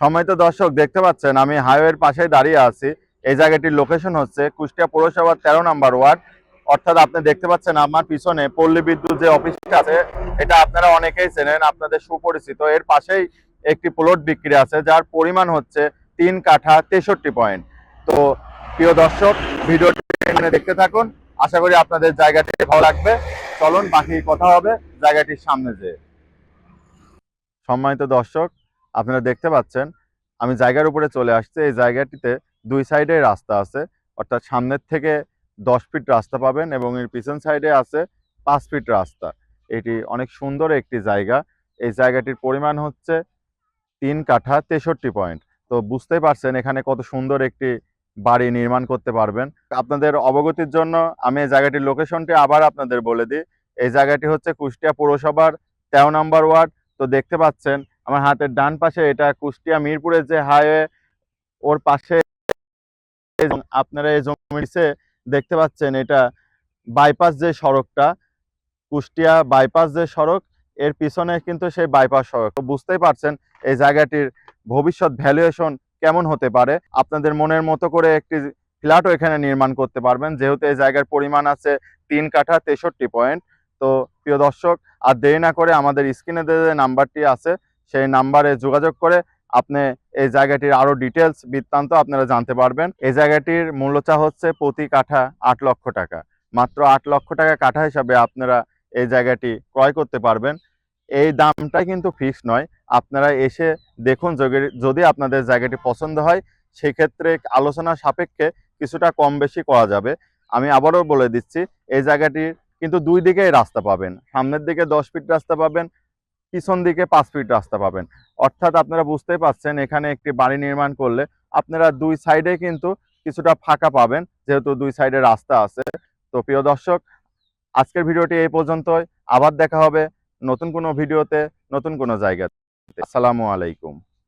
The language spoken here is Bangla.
সময়ত দর্শক, দেখতে পাচ্ছেন, আমি হাইওয়ের পাশে দাঁড়িয়ে আছি। এই জায়গাটির লোকেশন হচ্ছে কুষ্টিয়া পৌরসভার তেরো নম্বর ওয়ার্ড। অর্থাৎ আপনি দেখতে পাচ্ছেন আমার পিছনে পল্লী বিদ্যুৎ যে অফিসটা আছে, এটা আপনারা অনেকেই চেনেন, আপনাদের সুপরিচিত। এর পাশেই একটি প্লট বিক্রি আছে, যার পরিমাণ হচ্ছে তিন কাঠা তেষট্টি পয়েন্ট। তো প্রিয় দর্শক, ভিডিওটি দেখতে থাকুন। আশা করি আপনাদের জায়গাটি ভালো লাগবে। চলুন, বাকি কথা হবে জায়গাটির সামনে যেয়ে। সম্মানিত দর্শক আপনারা দেখতে পাচ্ছেন, আমি জায়গার উপরে চলে আসছি। এই জায়গাটিতে দুই সাইডে রাস্তা আছে। অর্থাৎ সামনের থেকে দশ ফিট রাস্তা পাবেন এবং এর পিছন সাইডে আছে পাঁচ ফিট রাস্তা। এটি অনেক সুন্দর একটি জায়গা। এই জায়গাটির পরিমাণ হচ্ছে তিন কাঠা তেষট্টি পয়েন্ট তো বুঝতেই পারছেন এখানে কত সুন্দর একটি বাড়ি নির্মাণ করতে পারবেন। আপনাদের অবগতির জন্য আমি এই জায়গাটির লোকেশনটি আবার আপনাদের বলে দিই। এই জায়গাটি হচ্ছে কুষ্টিয়া পৌরসভার তেরো নম্বর ওয়ার্ড। তো দেখতে পাচ্ছেন আমার হাতের ডান পাশে এটা কুষ্টিয়া মিরপুরের যে হাইওয়ে, ওর পাশে আপনারা এই জমিতে দেখতে পাচ্ছেন এটা বাইপাস যে সড়কটা, কুষ্টিয়া বাইপাস যে সড়ক, এর পিছনে কিন্তু সেই বাইপাস সড়ক। তো বুঝতেই পারছেন এই জায়গাটির ভবিষ্যৎ ভ্যালুয়েশন কেমন হতে পারে। আপনাদের মনের মতো করে একটি ফ্ল্যাটও এখানে নির্মাণ করতে পারবেন। যেহেতু এই জায়গার পরিমাণ আছে তিন কাঠা তেষট্টি পয়েন্ট। তো প্রিয় দর্শক, আর দেরি না করে আমাদের স্ক্রিনে যে নাম্বারটি আছে সেই নাম্বারে যোগাযোগ করে আপনি এই জায়গাটির আরও ডিটেলস বৃত্তান্ত আপনারা জানতে পারবেন। এই জায়গাটির মূল্য চা হচ্ছে প্রতি কাঠা আট লক্ষ টাকা। মাত্র আট লক্ষ টাকা কাঠা হিসাবে আপনারা এই জায়গাটি ক্রয় করতে পারবেন। এই দামটাই কিন্তু ফিক্স নয়। আপনারা এসে দেখুন যদি- যদি আপনাদের জায়গাটি পছন্দ হয়, সেক্ষেত্রে আলোচনা সাপেক্ষে কিছুটা কম বেশি করা যাবে। আমি আবারও বলে দিচ্ছি, এই জায়গাটির কিন্তু দুই দিকেই রাস্তা পাবেন। সামনের দিকে দশ ফিট রাস্তা পাবেন পিছন দিকে পাঁচ ফিট রাস্তা পাবেন। অর্থাৎ আপনারা বুঝতেই পারছেন, এখানে একটি বাড়ি নির্মাণ করলে আপনারা দুই সাইডে কিন্তু কিছুটা ফাঁকা পাবেন, যেহেতু দুই সাইডে রাস্তা আছে। তো প্রিয় দর্শক, আজকের ভিডিওটি এই পর্যন্তই। আবার দেখা হবে নতুন কোনো ভিডিওতে, নতুন কোনো জায়গাতে। আসসালামু আলাইকুম।